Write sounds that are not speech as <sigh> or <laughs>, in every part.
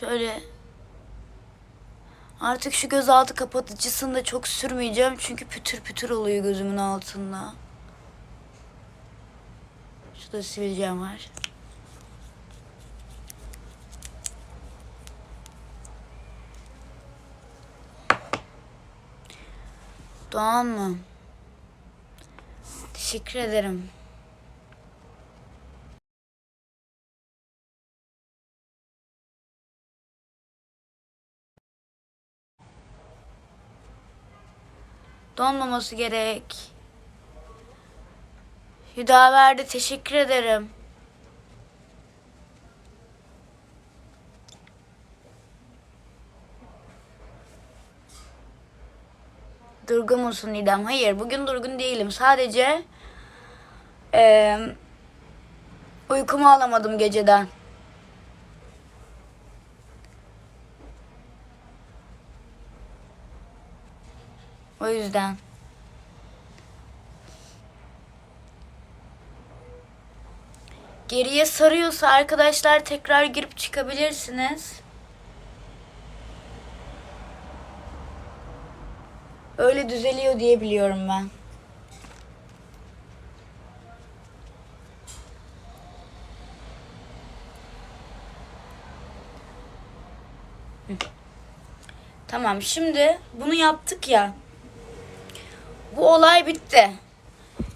Şöyle artık şu gözaltı kapatıcısını da çok sürmeyeceğim çünkü pütür pütür oluyor gözümün altında. Şurada sivilcem var. Doğan mı? Teşekkür ederim. Donmaması gerek. Hüdaverdi teşekkür ederim. Durgun musun Nidem? Hayır bugün durgun değilim. Sadece eee uykumu alamadım geceden. O yüzden. Geriye sarıyorsa arkadaşlar tekrar girip çıkabilirsiniz. Öyle düzeliyor diye biliyorum ben. Tamam şimdi bunu yaptık ya. Bu olay bitti.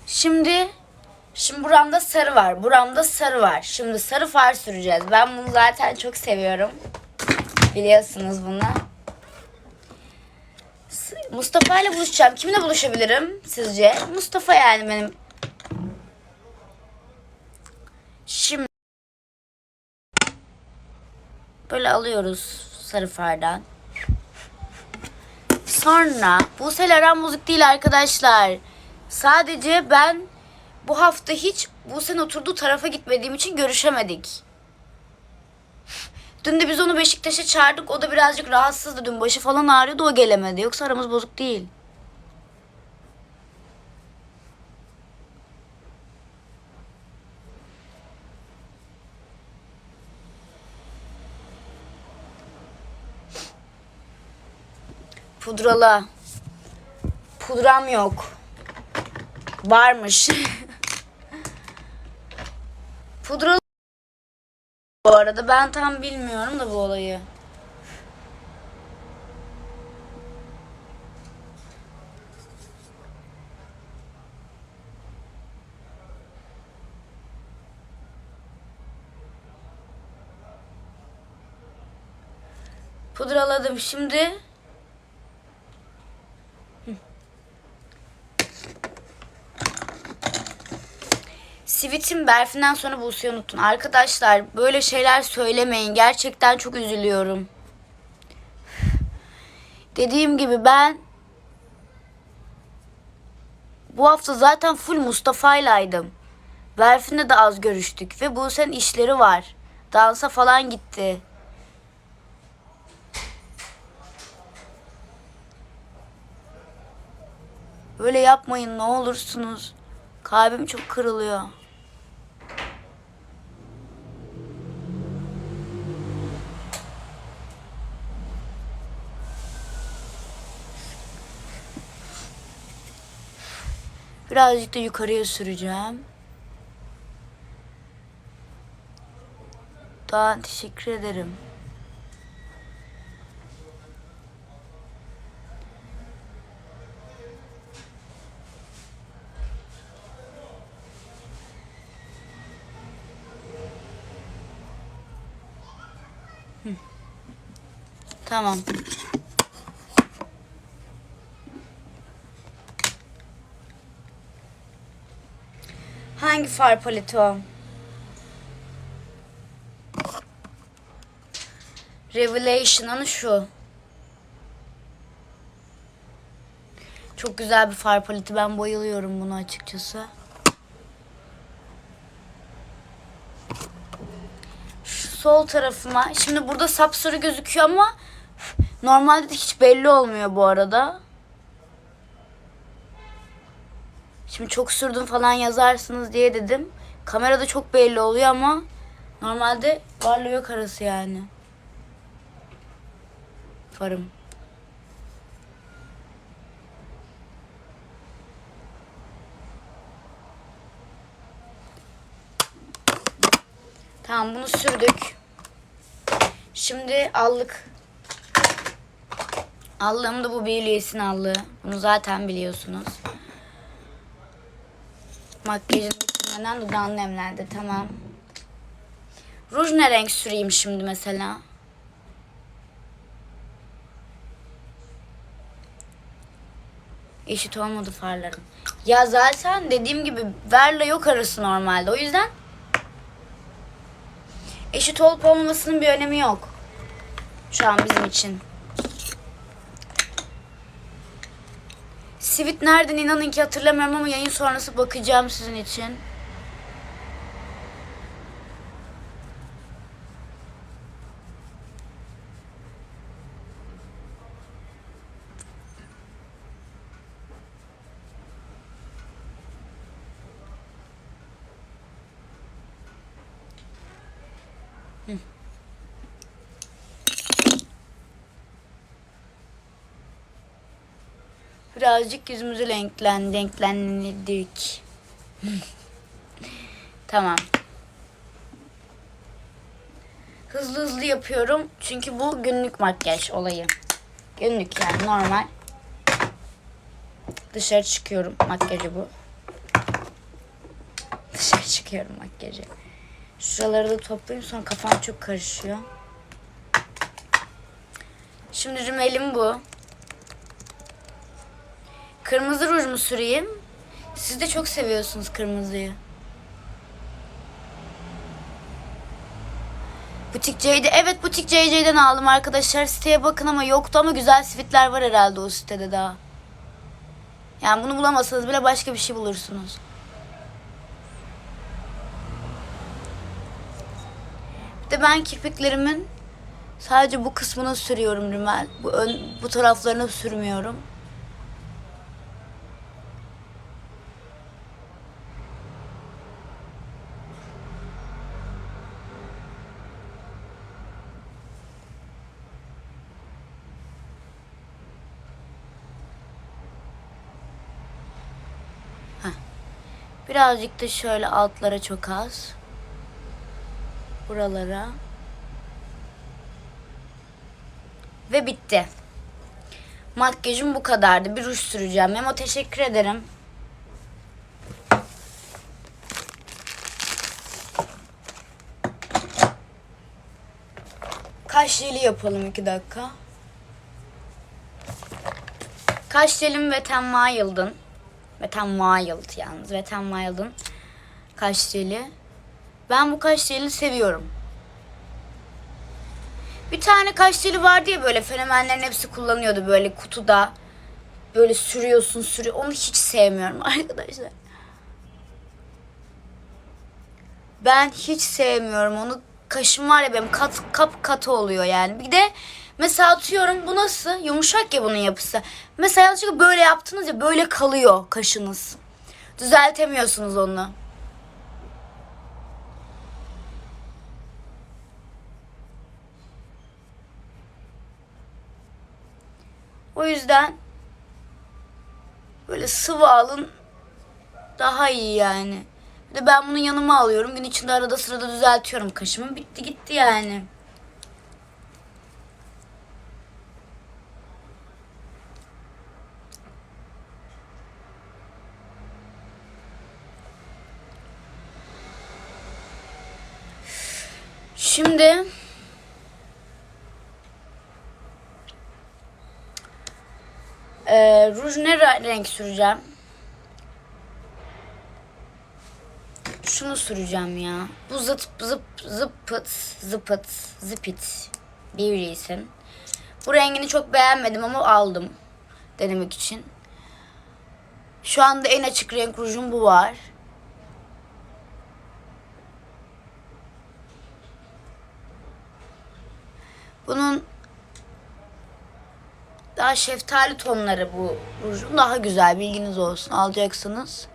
Şimdi şimdi buramda sarı var. Buramda sarı var. Şimdi sarı far süreceğiz. Ben bunu zaten çok seviyorum. Biliyorsunuz bunu. Mustafa ile buluşacağım. Kimle buluşabilirim sizce? Mustafa yani benim. Şimdi böyle alıyoruz sarı fardan. Sonra Buse aram müzik değil arkadaşlar. Sadece ben bu hafta hiç Buse'nin oturduğu tarafa gitmediğim için görüşemedik. Dün de biz onu Beşiktaş'a çağırdık. O da birazcık rahatsızdı. Dün başı falan ağrıyordu. O gelemedi. Yoksa aramız bozuk değil. Pudrala. Pudram yok. Varmış. <laughs> Pudralı bu arada ben tam bilmiyorum da bu olayı. Pudraladım şimdi. Sivit'in Berfin'den sonra Buse'yi unuttun. Arkadaşlar böyle şeyler söylemeyin. Gerçekten çok üzülüyorum. Dediğim gibi ben bu hafta zaten full Mustafa'ylaydım. Berfin'le de az görüştük ve Buse'nin işleri var. Dansa falan gitti. Böyle yapmayın ne olursunuz. Kalbim çok kırılıyor. Birazcık da yukarıya süreceğim. Daha teşekkür ederim. Tamam. Hangi far paleti o? Revelation'ın şu. Çok güzel bir far paleti. Ben bayılıyorum buna açıkçası. Sol tarafıma. Şimdi burada sapsarı gözüküyor ama normalde de hiç belli olmuyor bu arada. Şimdi çok sürdüm falan yazarsınız diye dedim. Kamerada çok belli oluyor ama normalde varlığı yok arası yani. yaparım. Tamam bunu sürdük. Şimdi allık. Allığım da bu Billie'sin allığı. Bunu zaten biliyorsunuz. Makyajın bitirmeden dudağını nemlendi. Tamam. Ruj ne renk süreyim şimdi mesela? Eşit olmadı farlarım. Ya zaten dediğim gibi verle yok arası normalde. O yüzden eşit olup olmamasının bir önemi yok. Şu an bizim için. Sivit nereden inanın ki hatırlamıyorum ama yayın sonrası bakacağım sizin için. Birazcık yüzümüzü renklen, renklendirdik. tamam. Hızlı hızlı yapıyorum. Çünkü bu günlük makyaj olayı. Günlük yani normal. Dışarı çıkıyorum makyajı bu. Dışarı çıkıyorum makyajı. Şuraları da toplayayım sonra kafam çok karışıyor. Şimdi rümelim bu. Kırmızı ruj mu süreyim? Siz de çok seviyorsunuz kırmızıyı. Butik JD. Evet Butik JJ'den aldım arkadaşlar. Siteye bakın ama yoktu ama güzel sivitler var herhalde o sitede daha. Yani bunu bulamasanız bile başka bir şey bulursunuz. Bir de ben kirpiklerimin sadece bu kısmını sürüyorum rimel. Bu ön, bu taraflarını sürmüyorum. Birazcık da şöyle altlara çok az. Buralara. Ve bitti. Makyajım bu kadardı. Bir ruj süreceğim. Memo teşekkür ederim. Kaş jeli yapalım iki dakika. Kaş jelim Wet n Wild'ın. Wet n Wild yalnız. Wet n Wild'ın kaş jeli. Ben bu kaş jelini seviyorum. Bir tane kaş jeli vardı ya böyle fenomenlerin hepsi kullanıyordu böyle kutuda. Böyle sürüyorsun sürüyor. Onu hiç sevmiyorum <laughs> arkadaşlar. Ben hiç sevmiyorum onu. Kaşım var ya benim kat kap katı oluyor yani. Bir de mesela atıyorum bu nasıl? Yumuşak ya bunun yapısı. Mesela yanlışlıkla böyle yaptınız ya böyle kalıyor kaşınız. Düzeltemiyorsunuz onu. O yüzden böyle sıvı alın daha iyi yani. Bir de ben bunu yanıma alıyorum. Gün içinde arada sırada düzeltiyorum kaşımı. Bitti gitti yani. Şimdi Ee, ruj ne re- renk süreceğim? Şunu süreceğim ya. Bu zıt zıp zıpıt zıpıt zıpit bir reason. Bu rengini çok beğenmedim ama aldım denemek için. Şu anda en açık renk rujum bu var. Bunun daha şeftali tonları bu rujun daha güzel bilginiz olsun alacaksınız.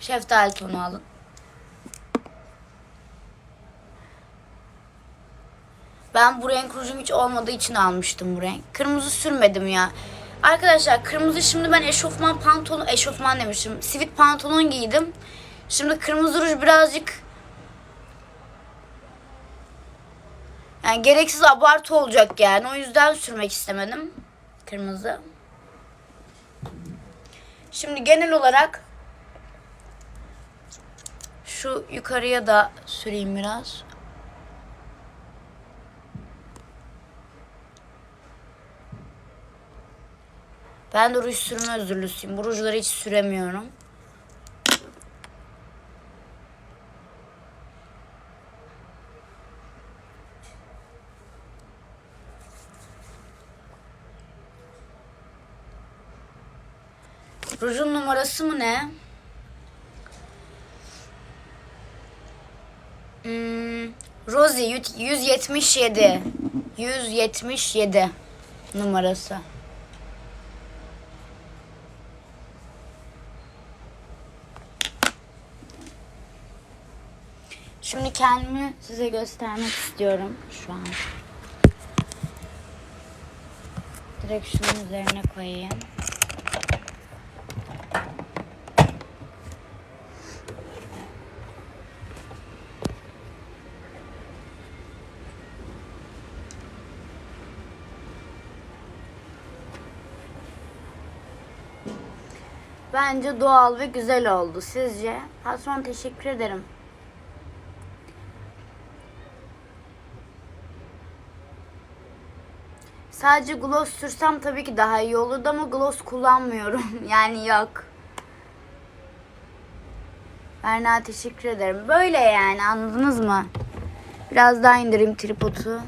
Şeftali tonu alın. Ben bu renk rujum hiç olmadığı için almıştım bu renk. Kırmızı sürmedim ya. Arkadaşlar kırmızı şimdi ben eşofman pantolon, eşofman demişim. Sivit pantolon giydim. Şimdi kırmızı ruj birazcık yani gereksiz abartı olacak yani. O yüzden sürmek istemedim. Kırmızı. Şimdi genel olarak şu yukarıya da süreyim biraz. Ben de ruj sürme özürlüsüyüm. Bu rujları hiç süremiyorum. Rujun numarası mı ne? Hmm, Rosie 177. 177 numarası. Şimdi kendimi size göstermek istiyorum şu an. Direkt şunun üzerine koyayım. Bence doğal ve güzel oldu. Sizce? Patron teşekkür ederim. Sadece gloss sürsem tabii ki daha iyi olurdu ama gloss kullanmıyorum. <laughs> yani yok. Berna teşekkür ederim. Böyle yani anladınız mı? Biraz daha indireyim tripodu.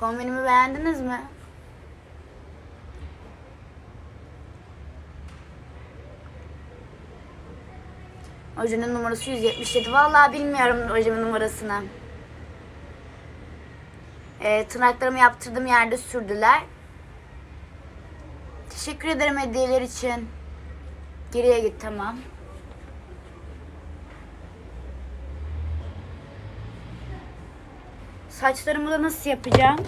Kombinimi beğendiniz mi? Ojenin numarası 177. Vallahi bilmiyorum ojemin numarasını. Ee, tırnaklarımı yaptırdığım yerde sürdüler. Teşekkür ederim hediyeler için. Geriye git tamam. Saçlarımı da nasıl yapacağım?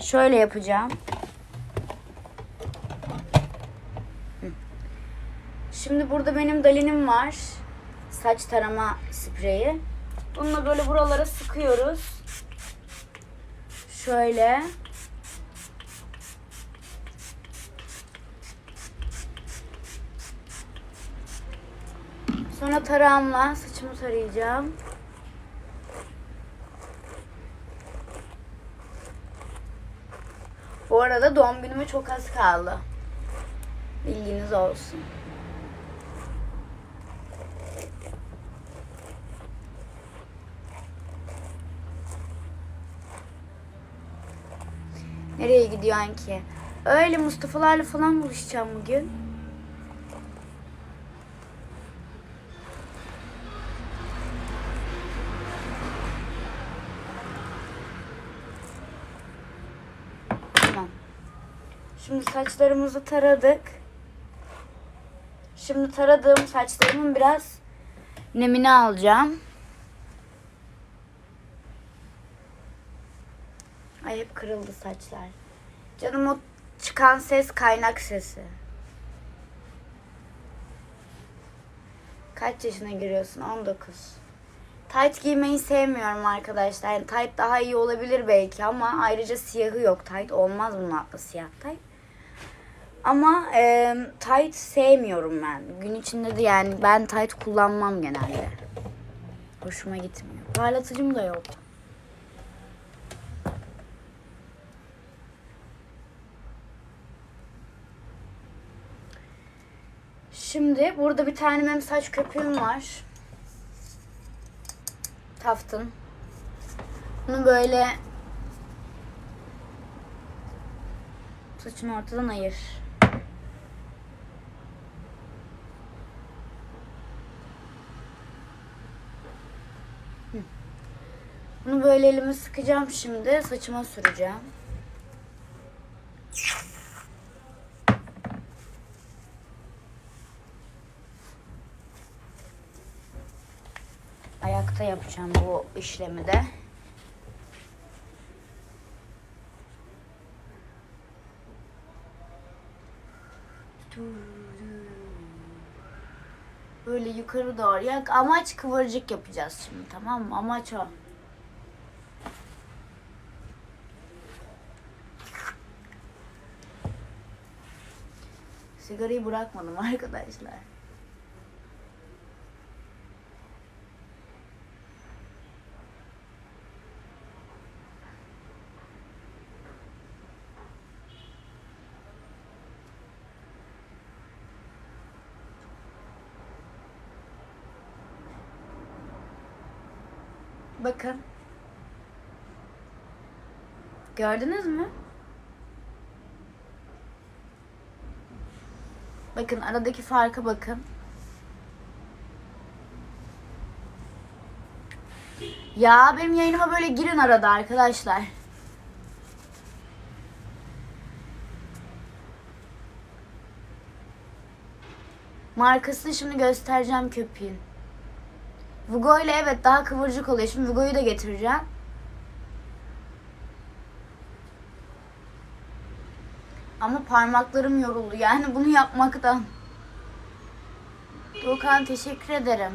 Şöyle yapacağım. Şimdi burada benim dalinim var. Saç tarama spreyi. Bununla böyle buralara sıkıyoruz. Şöyle. Sonra tarağımla saçımı tarayacağım. Bu arada doğum günüme çok az kaldı. Bilginiz olsun. Nereye gidiyorsun ki? Öyle Mustafa'larla falan buluşacağım bugün. Şimdi saçlarımızı taradık. Şimdi taradığım saçlarımın biraz nemini alacağım. Ay hep kırıldı saçlar. Canım o çıkan ses kaynak sesi. Kaç yaşına giriyorsun? 19. Tight giymeyi sevmiyorum arkadaşlar. Yani tight daha iyi olabilir belki ama ayrıca siyahı yok. Tight olmaz bunun altında siyah tight. Ama e, tight sevmiyorum ben. Gün içinde de yani ben tight kullanmam genelde. Hoşuma gitmiyor. Parlatıcım da yok. Şimdi burada bir tane benim saç köpüğüm var. Taftın. Bunu böyle saçını ortadan ayır. Bunu böyle elime sıkacağım şimdi. Saçıma süreceğim. Ayakta yapacağım bu işlemi de. Böyle yukarı doğru. Yak amaç kıvırcık yapacağız şimdi tamam mı? Amaç o. Sigarayı bırakmadım <laughs> arkadaşlar. Bakın. Gördünüz mü? Bakın aradaki farka bakın. Ya benim yayınıma böyle girin arada arkadaşlar. Markasını şimdi göstereceğim köpeğin. Vugo ile evet daha kıvırcık oluyor. Şimdi Vugo'yu da getireceğim. Ama parmaklarım yoruldu yani bunu yapmaktan. Doğukan teşekkür ederim.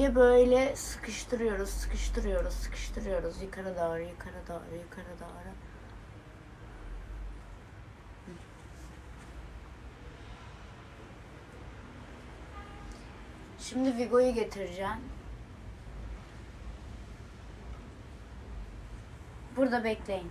İyice böyle sıkıştırıyoruz, sıkıştırıyoruz, sıkıştırıyoruz. Yukarı doğru, yukarı doğru, yukarı doğru. Şimdi Vigo'yu getireceğim. Burada bekleyin.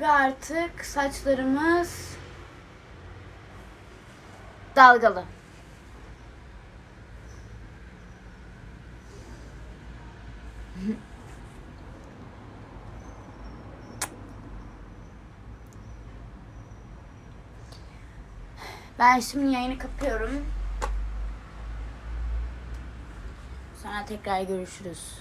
Ve artık saçlarımız dalgalı. <laughs> Ben şimdi yayını kapıyorum. Sonra tekrar görüşürüz.